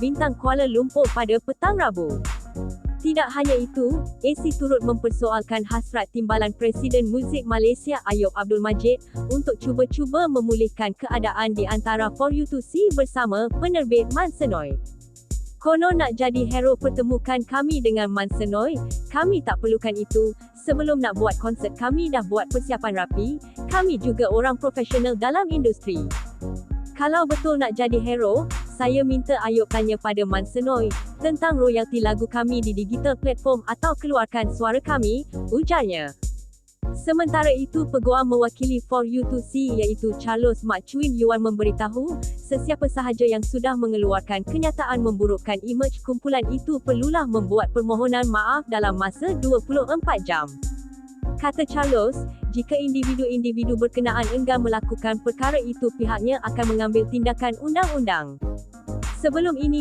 bintang Kuala Lumpur pada petang Rabu. Tidak hanya itu, AC turut mempersoalkan hasrat timbalan Presiden Muzik Malaysia Ayub Abdul Majid untuk cuba-cuba memulihkan keadaan di antara For You to See bersama penerbit Mansenoi. Konon nak jadi hero pertemukan kami dengan Mansenoi, kami tak perlukan itu, sebelum nak buat konsert kami dah buat persiapan rapi, kami juga orang profesional dalam industri. Kalau betul nak jadi hero, saya minta Ayub tanya pada Mansenoi tentang royalti lagu kami di digital platform atau keluarkan suara kami, ujarnya. Sementara itu peguam mewakili For You to See iaitu Charles McCuin Yuan memberitahu, sesiapa sahaja yang sudah mengeluarkan kenyataan memburukkan imej kumpulan itu perlulah membuat permohonan maaf dalam masa 24 jam. Kata Charles, jika individu-individu berkenaan enggan melakukan perkara itu pihaknya akan mengambil tindakan undang-undang. Sebelum ini,